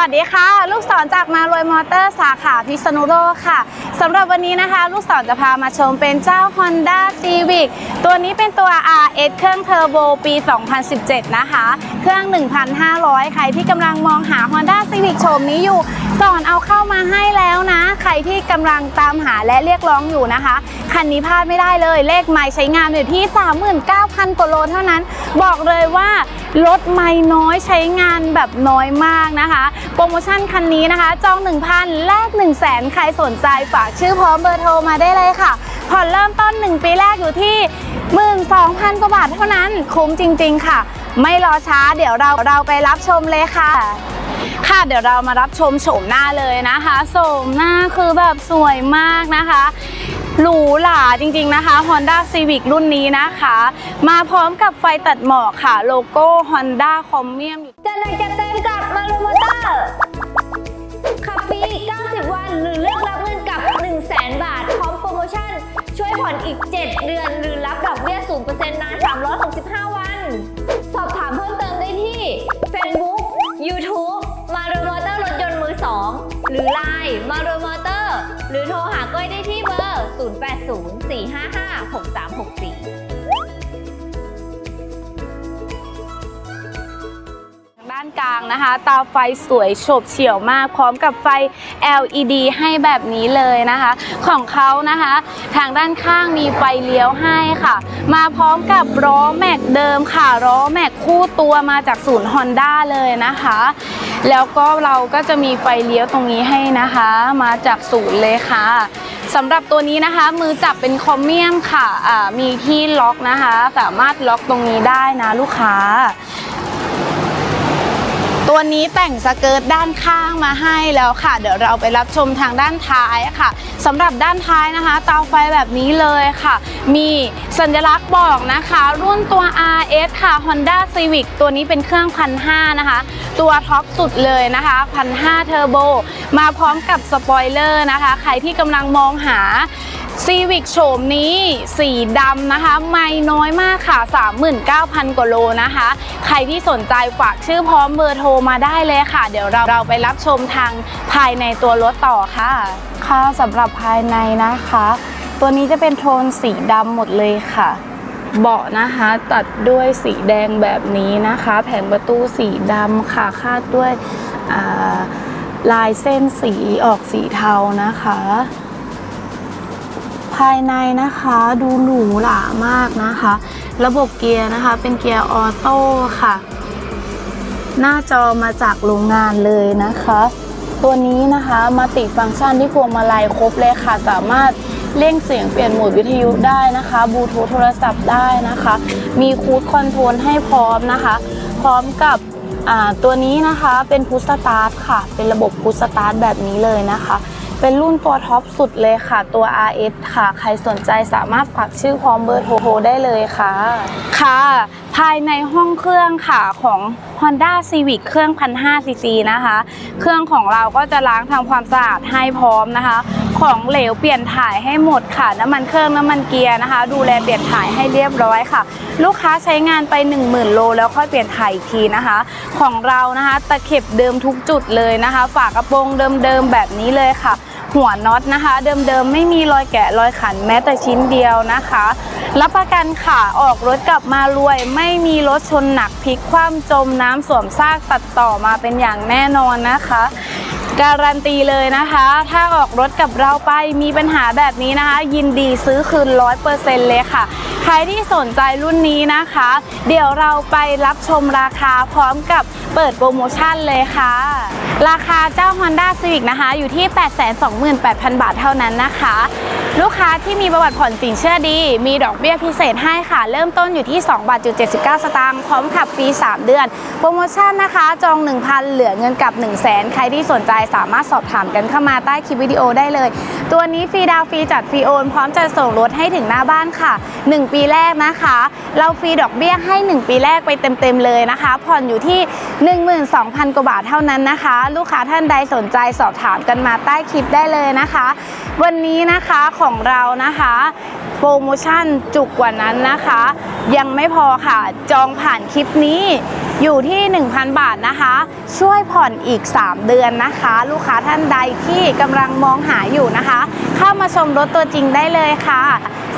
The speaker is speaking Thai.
วัสดีค่ะ ลูกศรจากมารวยมอเตอร์สาขาพิษณุโลกค่ะสำหรับวันนี้นะคะ ลูกศรจะพามาชมเป็นเจ้า Honda Civic ตัวนี้เป็นตัว RS เครื่องเทอร์โบปี 2017 นะคะ เครื่อง 1,500 ใครที่กำลังมองหา Honda Civic โฉมนี้อยู่สอนเอาเข้ามาให้แล้วนะ ใครที่กำลังตามหาและเรียกร้องอยู่นะคะ คันนี้พลาดไม่ได้เลยเลขไม้ใช้งานอยู่ที่ 39,000กว่าโลเท่านั้น บอกเลยว่า รถไม่น้อยใช้งานแบบน้อยมากนะคะ โปรโมชั่นคันนี้นะคะ จอง 1,000 แลก 1 0 0 0 0แสนใครสนใจฝากชื่อพร้อมเบอร์โทรมาได้เลยค่ะ ผ่อนเริ่มต้น 1 ปีแรกอยู่ที่ 12,000 กว่าบาทเท่านั้นคุ้มจริง ๆ ค่ะ ไม่รอช้าเดี๋ยวเราเราไปรับชมเลยค่ะค่ะเดี๋ยวเรามารับชมโฉมหน้าเลยนะคะโฉมหน้าคือแบบสวยมากนะคะ หรูหราจริงๆนะคะ Honda Civic รุ่นนี้นะคะ มาพร้อมกับไฟตัดหมอกค่ะ โลโก้ Honda c o m m i u m อยู่จะไหนจะเต็มกับมารูมอเตอร์ขับฟรี90 วัน หรือเลือกรับเงินกับ 1 0 0 0 0แบาท พร้อมโปรโมชั่น ช่วยผ่อนอีก 7 เดือน หรือรับดอกเบี้ย 0%นาน 365 วัน สอบถามเพิ่มเติมได้ที่ Facebook YouTube มารูมอเตอร์รถยนต์มือ 2 หรือ Line มารูมอเตอร์ หรือโทรหาก้อยได้ที่เบอร์ 0804556364ด้านกลางนะคะ ตาไฟสวยโฉบเฉี่ยวมาก พร้อมกับไฟ LED ให้แบบนี้เลยนะคะ ของเขานะคะ ทางด้านข้างมีไฟเลี้ยวให้ค่ะ มาพร้อมกับล้อแม็กเดิมค่ะล้อแม็กคู่ตัวมาจากศูนย์ Honda เลยนะคะ แล้วก็เราก็จะมีไฟเลี้ยวตรงนี้ให้นะคะ มาจากศูนย์เลยค่ะสำหรับตัวนี้นะคะ มือจับเป็นคอมเมียมค่ะะมีที่ล็อกนะคะ สามารถล็อกตรงนี้ได้นะลูกค้า ตัวนี้แต่งสเกิร์ตด้านข้างมาให้แล้วค่ะ เดี๋ยวเราไปรับชมทางด้านท้ายค่ะสำหรับด้านท้ายนะคะ เตาไฟแบบนี้เลยค่ะ มีสัญลักษณ์บอกนะคะ รุ่นตัว RS ค่ะ Honda Civic ตัวนี้เป็นเครื่องพันห้านะคะ ตัวท็อปสุดเลยนะคะพันห้าเทอร์โบมาพร้อมกับสปอยเลอร์นะคะ ใครที่กำลังมองหา ซีวิกโฉมนี้สีดำนะคะ ไม่น้อยมากค่ะ 39,000 กว่าโลนะคะ ใครที่สนใจฝากชื่อพร้อมเบอร์โทรมาได้เลยค่ะ เดี๋ยวเราเราไปรับชมทางภายในตัวรถต่อค่ะ ค่ะสำหรับภายในนะคะ ตัวนี้จะเป็นโทนสีดำหมดเลยค่ะเบาะนะคะตัดด้วยสีแดงแบบนี้นะคะ แผงประตูสีดำค่ะคาดด้วยลายเส้นสีออกสีเทานะคะ ภายในนะคะดูหรูหรามากนะคะ ระบบเกียร์นะคะ เป็นเกียร์ออโต้ค่ะ หน้าจอมาจากโรงงานเลยนะคะ ตัวนี้นะคะมาติฟังก์ชันที่พวงมาลัยครบเลยค่ะ สามารถเร่งเสียงเปลี่ยนโหมดวิทยุได้นะคะบลูทูธโทรศัพท์ได้นะคะ มีคูดคอนโทรลให้พร้อมนะคะ พร้อมกับอ่าตัวนี้นะคะเป็นพุชสตาร์ทค่ะ เป็นระบบพุชสตาร์ทแบบนี้เลยนะคะ เป็นรุ่นตัวท็อปสุดเลยค่ะ ตัว RS ค่ะ ใครสนใจสามารถฝากชื่อพร้อมเบอร์โทรได้เลยค่ะ ค่ะ ภายในห้องเครื่องค่ะของ Honda Civic เครื่อง 1,500 cc นะคะ เครื่องของเราก็จะล้างทำความสะอาดให้พร้อมนะคะ ของเหลวเปลี่ยนถ่ายให้หมดค่ะ น้ำมันเครื่องน้ำมันเกียร์นะคะ ดูแลเปลี่ยนถ่ายให้เรียบร้อยค่ะ ลูกค้าใช้งานไป 10,000 โล แล้วค่อยเปลี่ยนถ่ายอีกทีนะคะ ของเรานะคะ ตะเข็บเดิมทุกจุดเลยนะคะ ฝากระโปรงเดิมๆแบบนี้เลยค่ะ หัวน็อตนะคะ เดิมๆไม่มีรอยแกะรอยขันแม้แต่ชิ้นเดียวนะคะ รับประกันค่ะออกรถกลับมารวย ไม่มีรถชนหนักพลิกคว่ำจมน้ำสวมซากตัดต่อมาเป็นอย่างแน่นอนนะคะ การันตีเลยนะคะ ถ้าออกรถกับเราไปมีปัญหาแบบนี้นะคะ ยินดีซื้อคืนร้อยเปอร์เซ็นต์เลยค่ะ รที่สนใจรุ่นนี้นะคะ เดี๋ยวเราไปรับชมราคาพร้อมกับเปิดโปรโมชั่นเลยค่ะ ราคาเจ้า Honda Civic นะคะ อยู่ที่ 828,000 บาทเท่านั้นนะคะ ลูกค้าที่มีประวัติผ่อนสินเชื่อดี มีดอกเบี้ยพิเศษให้ค่ะ เริ่มต้นอยู่ที่ 2 บาท79 สตางค์พร้อมขับฟรี 3 เดือน โปรโมชั่นนะคะ จอง 1,000 เหลือเงินกลับ 1 0 0 0 0แใครที่สนใจสามารถสอบถามกันเข้ามาใต้คลิปวิดีโอได้เลย ตัวนี้ฟรีดาวน์ฟรีจัดฟรีโอนพร้อมจะส่งรถให้ถึงหน้าบ้านค่ะ 1 ปีปีแรกนะคะ เราฟรีดอกเบี้ยให้ 1 ปีแรกไปเต็มๆเลยนะคะ ผ่อนอยู่ที่ 12,000 กว่าบาทเท่านั้นนะคะ ลูกค้าท่านใดสนใจสอบถามกันมาใต้คลิปได้เลยนะคะ วันนี้นะคะของเรานะคะโปรโมชั่นจุกกว่านั้นนะคะ ยังไม่พอค่ะจองผ่านคลิปนี้อยู่ที่ 1,000 บาทนะคะ ช่วยผ่อนอีก 3 เดือนนะคะ ลูกค้าท่านใดที่กำลังมองหาอยู่นะคะ เข้ามาชมรถตัวจริงได้เลยค่ะ